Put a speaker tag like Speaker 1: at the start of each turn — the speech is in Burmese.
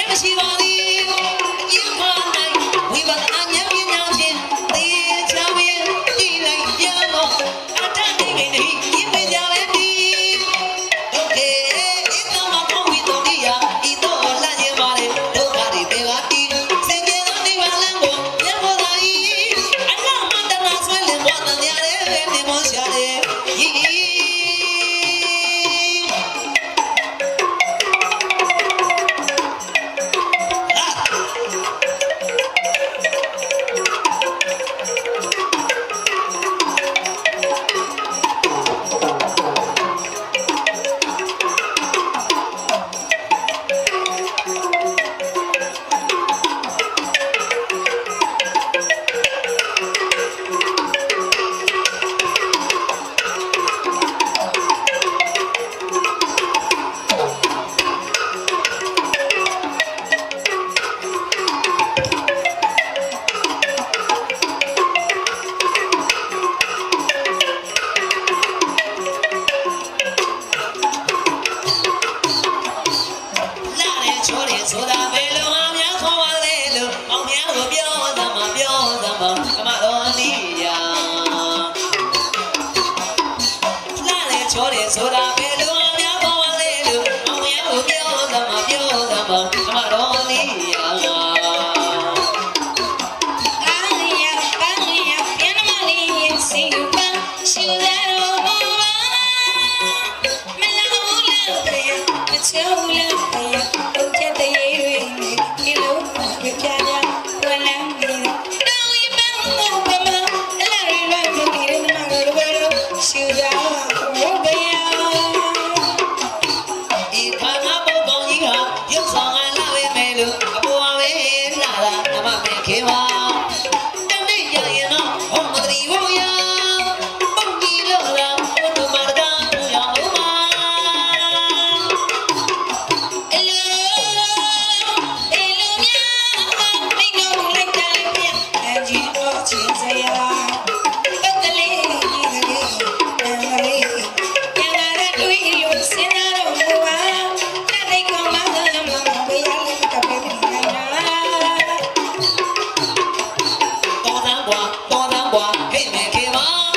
Speaker 1: よろしい ပြောသမသမတော်နီယာလာလေချောတယ်ဆိုတာပဲလူများဘဝလေးလူအဝဲကိုပြောသမပြောသမသမတော်နီယာချောလာ
Speaker 2: တယ်ဘုရားတရေတွေနေဒီလိုပြပြ in